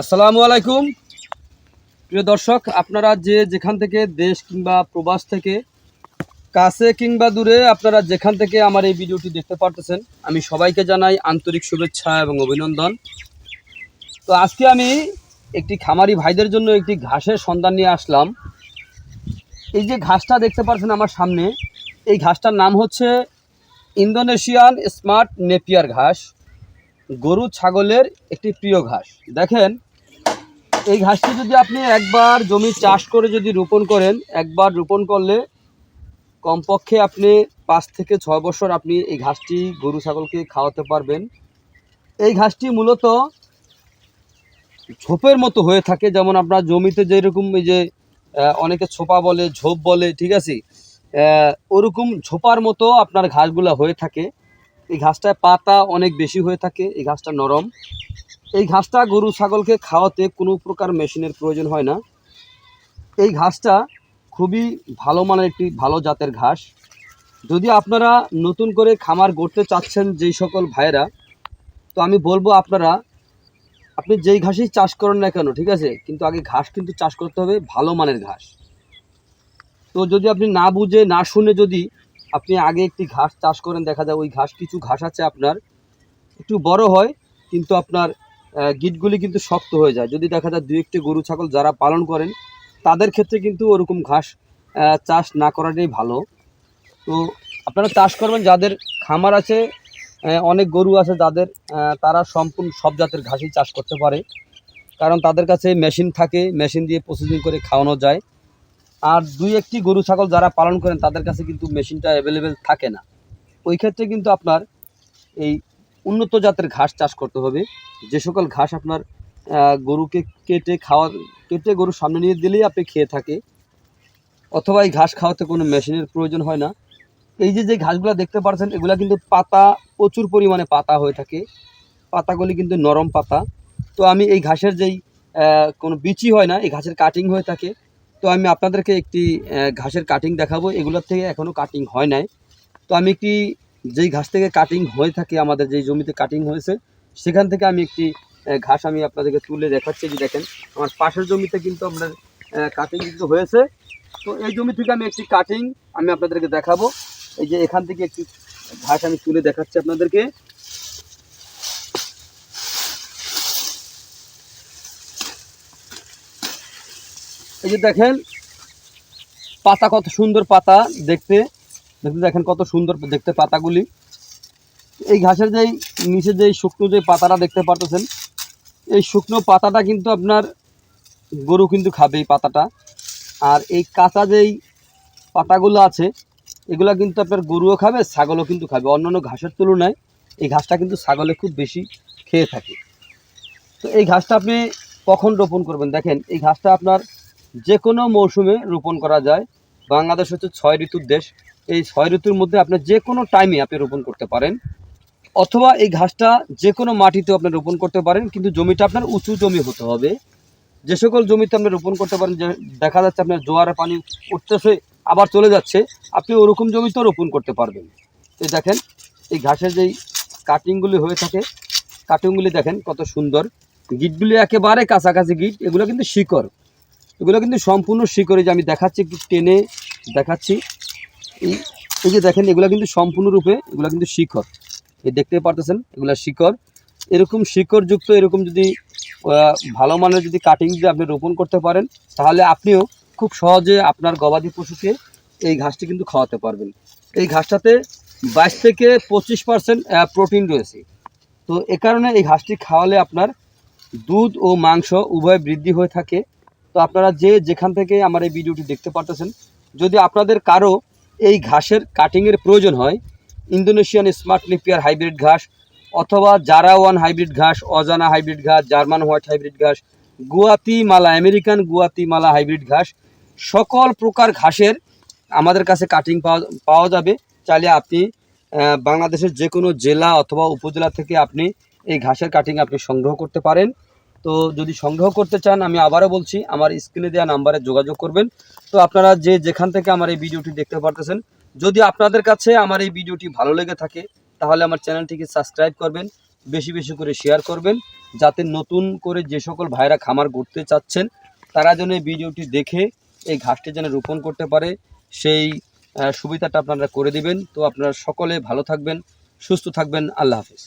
আসসালামু আলাইকুম। প্রিয় দর্শক, আপনারা যে যেখান থেকে দেশ কিংবা প্রবাস থেকে, কাছে কিংবা দূরে আপনারা যেখান থেকে আমার এই ভিডিওটি দেখতে পারতেছেন, আমি সবাইকে জানাই আন্তরিক শুভেচ্ছা এবং অভিনন্দন। তো আজকে আমি একটি খামারি ভাইদের জন্য একটি ঘাসের সন্ধান নিয়ে আসলাম। এই যে ঘাসটা দেখতে পাচ্ছেন আমার সামনে, এই ঘাসটার নাম হচ্ছে ইন্দোনেশিয়ান স্মার্ট নেপিয়ার ঘাস। গরু ছাগলের একটি প্রিয় ঘাস। দেখেন, এই ঘাসটি যদি আপনি একবার জমি চাষ করে যদি রোপণ করেন, একবার রোপণ করলে কমপক্ষে আপনি পাঁচ থেকে ছয় বছর আপনি এই ঘাসটি গরু ছাগলকে খাওয়াতে পারবেন। এই ঘাসটি মূলত ঝোপের মতো হয়ে থাকে, যেমন আপনার জমিতে যেরকম এই যে অনেকে ছোপা বলে, ঝোপ বলে, ঠিক আছে? ওরকম ঝোপার মতো আপনার ঘাসগুলো হয়ে থাকে। এই ঘাসটায় পাতা অনেক বেশি হয়ে থাকে, এই ঘাসটা নরম। এই ঘাসটা গরু, ছাগলকে খাওয়াতে কোনো প্রকার মেশিনের প্রয়োজন হয় না। এই ঘাসটা খুবই ভালো মানের একটি ভালো জাতের ঘাস। যদি আপনারা নতুন করে খামার গড়তে চাচ্ছেন যেই সকল ভাইয়েরা, তো আমি বলব আপনারা, আপনি যেই ঘাসই চাষ করেন না কেন, ঠিক আছে? কিন্তু আগে ঘাস কিন্তু চাষ করতে হবে, ভালো মানের ঘাস। তো যদি আপনি না বুঝে, না শুনে যদি আপনি আগে একটি ঘাস চাষ করেন, দেখা যায় ওই ঘাস কিছু ঘাস আছে আপনার, একটু বড় হয়, কিন্তু আপনার গিটগুলি কিন্তু শক্ত হয়ে যায়। যদি দেখা যায় দু একটি গরু, ছাগল যারা পালন করেন, তাদের ক্ষেত্রে কিন্তু ওরকম ঘাস চাষ না করাটাই ভালো। তো আপনারা চাষ করবেন, যাদের খামার আছে অনেক গরু আছে যাদের তারা সম্পূর্ণ সব জাতের ঘাসই চাষ করতে পারে। কারণ তাদের কাছে মেশিন থাকে, মেশিন দিয়ে প্রসেসিং করে খাওয়ানো যায়। আর দুই একটি গরু, ছাগল যারা পালন করেন, তাদের কাছে কিন্তু মেশিনটা অ্যাভেলেবেল থাকে না। ওই ক্ষেত্রে কিন্তু আপনার এই উন্নত জাতের ঘাস চাষ করতে হবে। যে সকল ঘাস আপনার গরুকে কেটে খাওয়া, কেটে গরু সামনে নিয়ে দিলেই আপনি খেয়ে থাকে। অথবা এই ঘাস খাওয়াতে কোনো মেশিনের প্রয়োজন হয় না। এই যে যে ঘাসগুলো দেখতে পাচ্ছেন, এগুলা কিন্তু পাতা, প্রচুর পরিমাণে পাতা হয়ে থাকে। পাতাগুলি কিন্তু নরম পাতা। তো আমি এই ঘাসের যেই কোনো বিচি হয় না, এই ঘাসের কাটিং হয়ে থাকে। তো আমি আপনাদেরকে একটি ঘাসের কাটিং দেখাবো। এগুলোর থেকে এখনও কাটিং হয় নাই। তো আমি একটি, যেই ঘাস থেকে কাটিং হয়ে থাকে, আমাদের যেই জমিতে কাটিং হয়েছে, সেখান থেকে আমি একটি ঘাস আমি আপনাদেরকে তুলে দেখাচ্ছি যে দেখেন। আমার পাশের জমিতে কিন্তু আপনার কাটিং কিন্তু হয়েছে। তো এই জমি থেকে আমি একটি কাটিং আমি আপনাদেরকে দেখাবো। এই যে এখান থেকে একটি ঘাস আমি তুলে দেখাচ্ছি আপনাদেরকে। এই যে দেখেন, পাতা কত সুন্দর পাতা দেখতে। দেখতে দেখেন কত সুন্দর দেখতে পাতাগুলি। এই ঘাসের যেই নিচে যেই শুকনো যে পাতাটা দেখতে পারতেছেন, এই শুকনো পাতাটা কিন্তু আপনার গরু কিন্তু খাবে এই পাতাটা। আর এই কাঁচা যেই পাতাগুলো আছে, এগুলা কিন্তু আপনার গরুও খাবে, ছাগলও কিন্তু খাবে। অন্যান্য ঘাসের তুলনায় এই ঘাসটা কিন্তু ছাগলে খুব বেশি খেয়ে থাকে। তো এই ঘাসটা আপনি কখন রোপণ করবেন? দেখেন, এই ঘাসটা আপনার যে কোনো মৌসুমে রোপণ করা যায়। বাংলাদেশ হচ্ছে ছয় ঋতুর দেশ। এই ছয় ঋতুর মধ্যে আপনি যে কোনো টাইমে আপনি রোপণ করতে পারেন। অথবা এই ঘাসটা যে কোনো মাটিতেও আপনি রোপণ করতে পারেন, কিন্তু জমিটা আপনার উঁচু জমি হতে হবে। যে সকল জমিতে আপনি রোপণ করতে পারেন, যে দেখা যাচ্ছে আপনার জোয়ারে পানি উঠতেছে, আবার চলে যাচ্ছে, আপনি ওরকম জমিতেও রোপণ করতে পারবেন। এই দেখেন, এই ঘাসের যেই কাটিংগুলি হয়ে থাকে কাটিংগুলি দেখেন কত সুন্দর। গিটগুলি একেবারে কাছাকাছি গিট, এগুলো কিন্তু শিকড়। এগুলো কিন্তু সম্পূর্ণ শিকড় যে আমি দেখাচ্ছি, একটু টেনে দেখাচ্ছি। এই এই যে দেখেন, এগুলো কিন্তু সম্পূর্ণরূপে এগুলো কিন্তু শিকড়। এই দেখতে পারতেছেন, এগুলো শিকড়। এরকম শিকড়যুক্ত, এরকম যদি ভালো মানের যদি কাটিং যদি আপনি রোপণ করতে পারেন, তাহলে আপনিও খুব সহজে আপনার গবাদি পশুকে এই ঘাসটি কিন্তু খাওয়াতে পারবেন। এই ঘাসটাতে বাইশ থেকে পঁচিশ পার্সেন্ট প্রোটিন রয়েছে। তো এ কারণে এই ঘাসটি খাওয়ালে আপনার দুধ ও মাংস উভয় বৃদ্ধি হয়ে থাকে। তো আপনারা যে যেখান থেকে আমার এই ভিডিওটি দেখতে পারতেছেন, যদি আপনাদের কারও এই ঘাসের কাটিংয়ের প্রয়োজন হয়, ইন্দোনেশিয়ান স্মার্ট লিপিয়ার হাইব্রিড ঘাস অথবা জারা ওয়ান হাইব্রিড ঘাস, অজানা হাইব্রিড ঘাস, জার্মান হোয়াইট হাইব্রিড ঘাস গুয়াতি মালা আমেরিকান গুয়াতি মালা হাইব্রিড ঘাস, সকল প্রকার ঘাসের আমাদের কাছে কাটিং পাওয়া পাওয়া যাবে। চাইলে আপনি বাংলাদেশের যে কোনো জেলা অথবা উপজেলা থেকে আপনি এই ঘাসের কাটিং আপনি সংগ্রহ করতে পারেন। তো যদি সংগ্রহ করতে চান, আমি আবারও বলছি, আমার স্ক্রিনে দেওয়া নাম্বারে যোগাযোগ করবেন। তো আপনারা যে যেখান থেকে আমার এই ভিডিওটি দেখতে পারতেছেন, যদি আপনাদের কাছে আমার এই ভিডিওটি ভালো লেগে থাকে, তাহলে আমার চ্যানেলটিকে সাবস্ক্রাইব করবেন, বেশি বেশি করে শেয়ার করবেন, যাতে নতুন করে যে সকল ভাইরা খামার করতে চাচ্ছেন, তারা যেন এই ভিডিওটি দেখে এই ঘাসটি যেন রোপণ করতে পারে, সেই সুবিধাটা আপনারা করে দিবেন। তো আপনারা সকলে ভালো থাকবেন, সুস্থ থাকবেন, আল্লাহ হাফিজ।